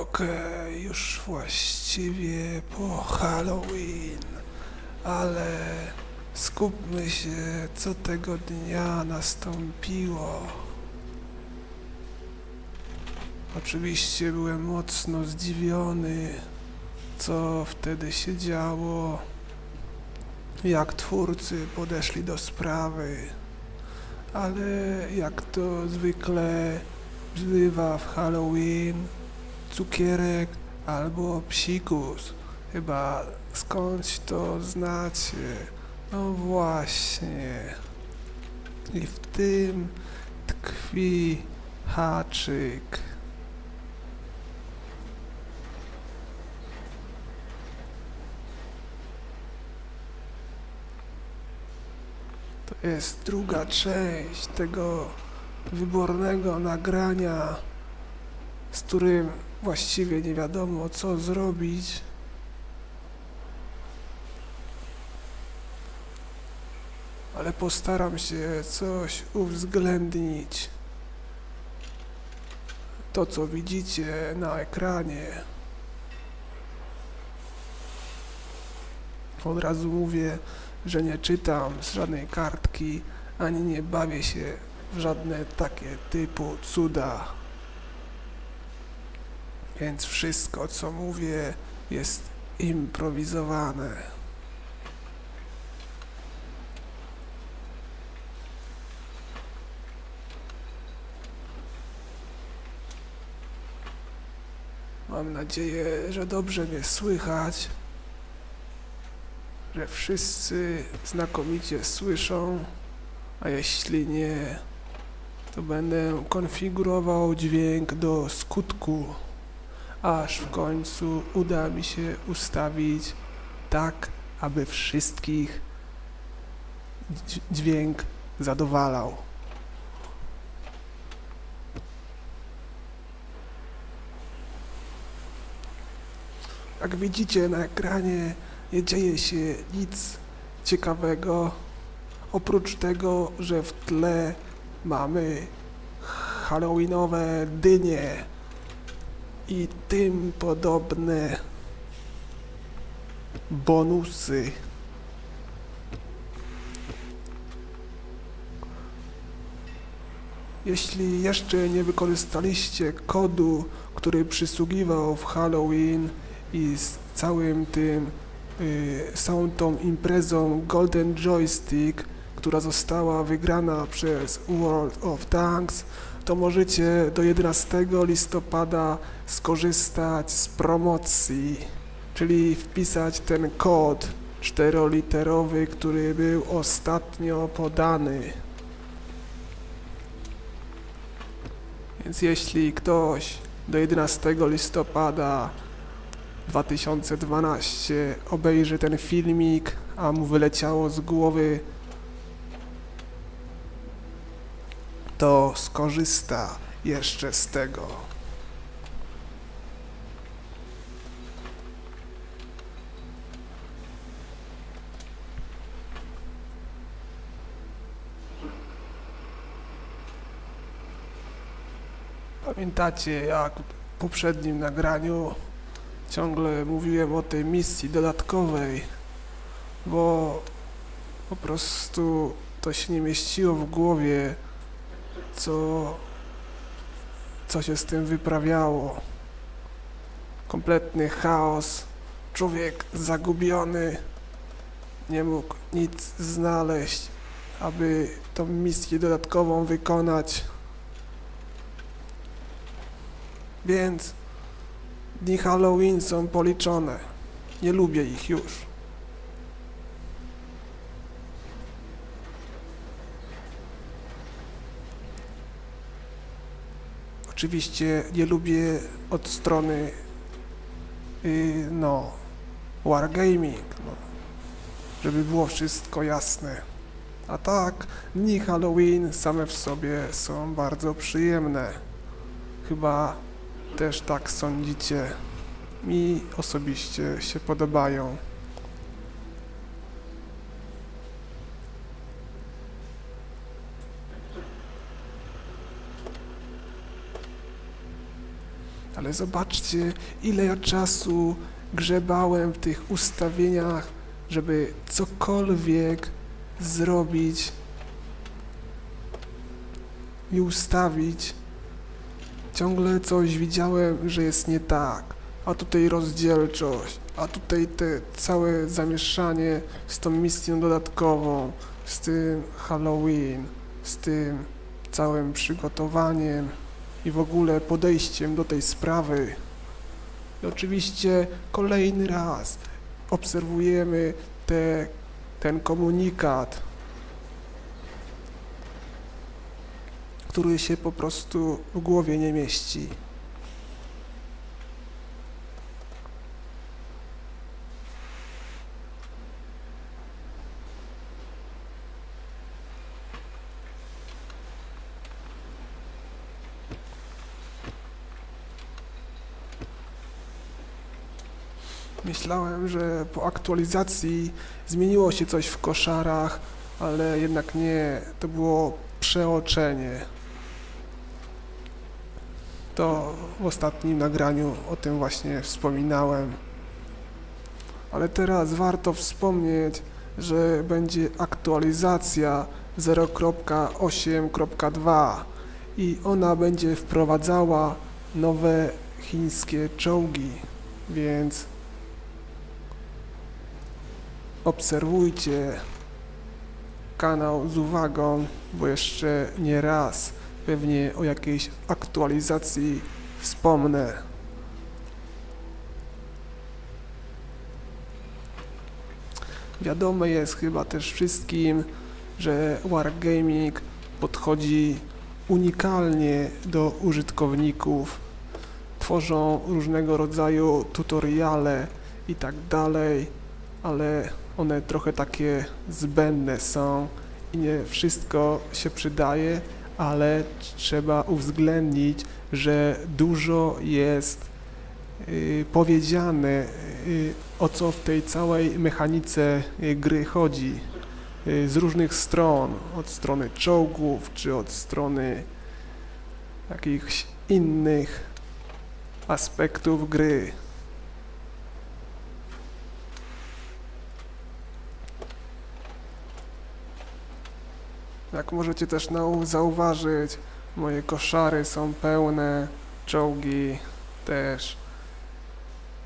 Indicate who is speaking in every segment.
Speaker 1: Okej, już właściwie po Halloween, ale skupmy się, co tego dnia nastąpiło. Oczywiście byłem mocno zdziwiony, co wtedy się działo, jak twórcy podeszli do sprawy, ale jak to zwykle bywa w Halloween, cukierek albo psikus. Chyba skądś to znacie. No właśnie. I w tym tkwi haczyk. To jest druga część tego wybornego nagrania, z którym właściwie nie wiadomo co zrobić. Ale postaram się coś uwzględnić. To, co widzicie na ekranie. Od razu mówię, że nie czytam z żadnej kartki, ani nie bawię się w żadne takie typu cuda. Więc wszystko, co mówię, jest improwizowane. Mam nadzieję, że dobrze mnie słychać, że wszyscy znakomicie słyszą, a jeśli nie, to będę konfigurował dźwięk do skutku aż w końcu uda mi się ustawić tak, aby wszystkich dź- dźwięk zadowalał. Jak widzicie na ekranie, nie dzieje się nic ciekawego, oprócz tego, że w tle mamy halloweenowe dynie i tym podobne bonusy. Jeśli jeszcze nie wykorzystaliście kodu, który przysługiwał w Halloween i z całym tym, y, całą tą imprezą Golden Joystick, która została wygrana przez World of Tanks, to możecie do 11 listopada skorzystać z promocji, czyli wpisać ten kod czteroliterowy, który był ostatnio podany. Więc jeśli ktoś do 11 listopada 2012 obejrzy ten filmik, a mu wyleciało z głowy to skorzysta jeszcze z tego. Pamiętacie, jak w poprzednim nagraniu ciągle mówiłem o tej misji dodatkowej, bo po prostu to się nie mieściło w głowie, co, co się z tym wyprawiało. Kompletny chaos, człowiek zagubiony, nie mógł nic znaleźć, aby tą misję dodatkową wykonać. Więc dni Halloween są policzone. Nie lubię ich już. Oczywiście nie lubię od strony yy, no wargaming, no, żeby było wszystko jasne. A tak, dni Halloween same w sobie są bardzo przyjemne. Chyba też tak sądzicie. Mi osobiście się podobają. Ale zobaczcie, ile ja czasu grzebałem w tych ustawieniach, żeby cokolwiek zrobić i ustawić. Ciągle coś widziałem, że jest nie tak, a tutaj rozdzielczość, a tutaj te całe zamieszanie z tą misją dodatkową, z tym Halloween, z tym całym przygotowaniem i w ogóle podejściem do tej sprawy. I oczywiście kolejny raz obserwujemy te, ten komunikat, który się po prostu w głowie nie mieści. Myślałem, że po aktualizacji zmieniło się coś w koszarach, ale jednak nie, to było przeoczenie. To w ostatnim nagraniu o tym właśnie wspominałem. Ale teraz warto wspomnieć, że będzie aktualizacja 0.8.2 i ona będzie wprowadzała nowe chińskie czołgi, więc obserwujcie kanał z uwagą, bo jeszcze nie raz pewnie o jakiejś aktualizacji wspomnę. Wiadome jest chyba też wszystkim, że Wargaming podchodzi unikalnie do użytkowników. Tworzą różnego rodzaju tutoriale i tak dalej, ale one trochę takie zbędne są i nie wszystko się przydaje, ale trzeba uwzględnić, że dużo jest y, powiedziane, y, o co w tej całej mechanice y, gry chodzi. Y, z różnych stron, od strony czołgów, czy od strony jakichś innych aspektów gry. Jak możecie też zauważyć, moje koszary są pełne, czołgi też.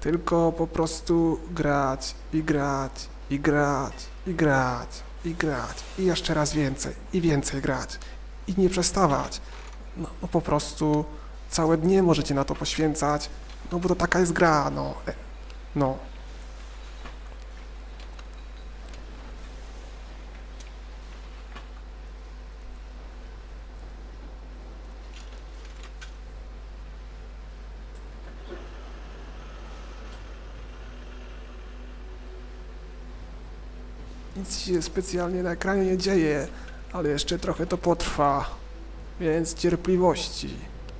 Speaker 1: Tylko po prostu grać i grać i grać i grać i grać i jeszcze raz więcej i więcej grać i nie przestawać. No, no po prostu całe dnie możecie na to poświęcać, no bo to taka jest gra, no. E, No. Nic się specjalnie na ekranie nie dzieje, ale jeszcze trochę to potrwa, więc cierpliwości.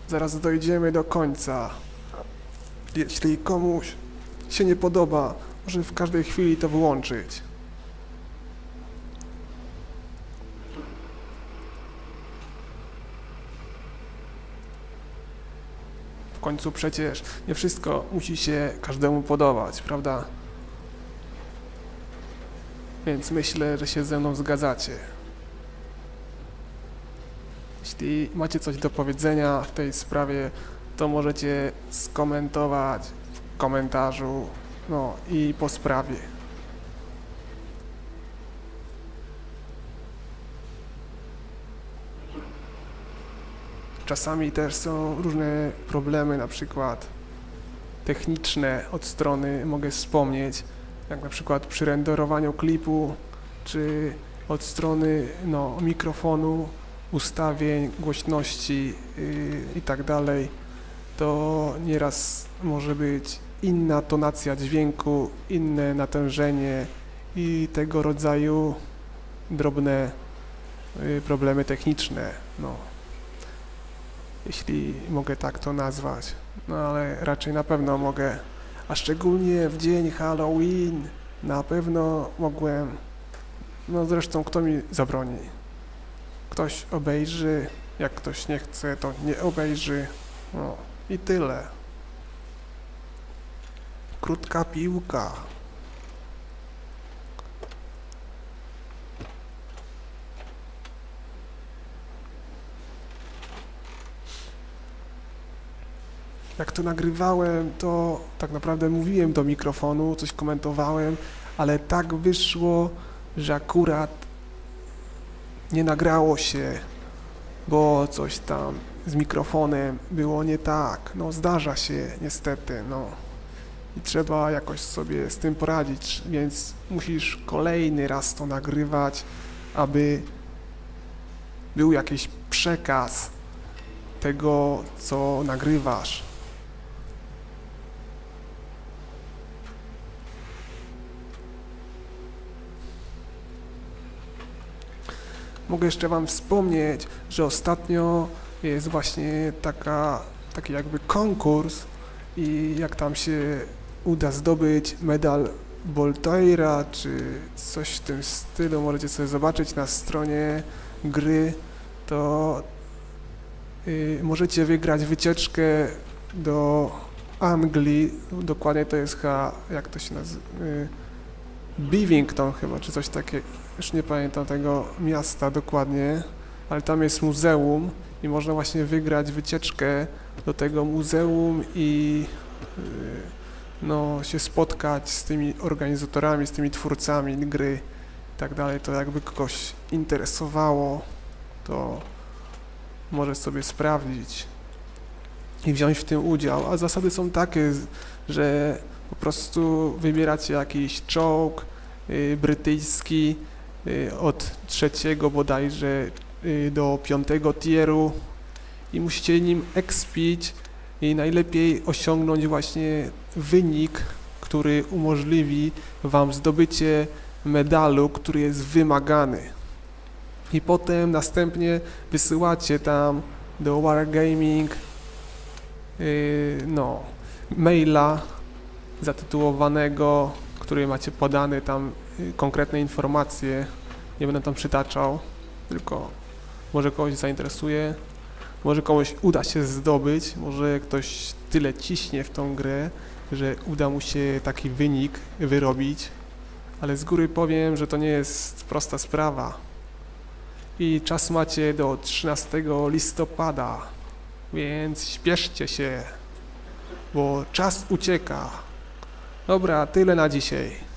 Speaker 1: Zaraz dojdziemy do końca. Jeśli komuś się nie podoba, może w każdej chwili to wyłączyć. W końcu przecież nie wszystko musi się każdemu podobać, prawda? Więc myślę, że się ze mną zgadzacie. Jeśli macie coś do powiedzenia w tej sprawie, to możecie skomentować w komentarzu, no i po sprawie. Czasami też są różne problemy, na przykład techniczne od strony, mogę wspomnieć, jak na przykład przy renderowaniu klipu, czy od strony no, mikrofonu, ustawień, głośności yy, i tak dalej, to nieraz może być inna tonacja dźwięku, inne natężenie i tego rodzaju drobne yy, problemy techniczne, no. Jeśli mogę tak to nazwać, no ale raczej na pewno mogę a szczególnie w dzień Halloween na pewno mogłem. No zresztą kto mi zabroni? Ktoś obejrzy, jak ktoś nie chce, to nie obejrzy. No i tyle. Krótka piłka. Jak to nagrywałem, to tak naprawdę mówiłem do mikrofonu, coś komentowałem, ale tak wyszło, że akurat nie nagrało się, bo coś tam z mikrofonem było nie tak. No zdarza się niestety, no. I trzeba jakoś sobie z tym poradzić, więc musisz kolejny raz to nagrywać, aby był jakiś przekaz tego, co nagrywasz. Mogę jeszcze Wam wspomnieć, że ostatnio jest właśnie taka, taki jakby konkurs i jak tam się uda zdobyć medal Boltoira czy coś w tym stylu, możecie sobie zobaczyć na stronie gry, to y, możecie wygrać wycieczkę do Anglii, dokładnie to jest chyba, jak to się nazywa, y, Bivington chyba, czy coś takiego, już nie pamiętam tego miasta dokładnie, ale tam jest muzeum i można właśnie wygrać wycieczkę do tego muzeum i y, no, się spotkać z tymi organizatorami, z tymi twórcami gry i tak dalej. To jakby kogoś interesowało, to może sobie sprawdzić i wziąć w tym udział. A zasady są takie, że po prostu wybieracie jakiś czołg y, brytyjski y, od trzeciego bodajże y, do piątego tieru i musicie nim expić i najlepiej osiągnąć właśnie wynik, który umożliwi Wam zdobycie medalu, który jest wymagany. I potem następnie wysyłacie tam do Wargaming yy, no, maila zatytułowanego, który macie podane tam y, konkretne informacje. Nie będę tam przytaczał, tylko może kogoś zainteresuje, może komuś uda się zdobyć, może ktoś tyle ciśnie w tą grę, że uda mu się taki wynik wyrobić, ale z góry powiem, że to nie jest prosta sprawa. I czas macie do 13 listopada, więc śpieszcie się, bo czas ucieka. Dobra, tyle na dzisiaj.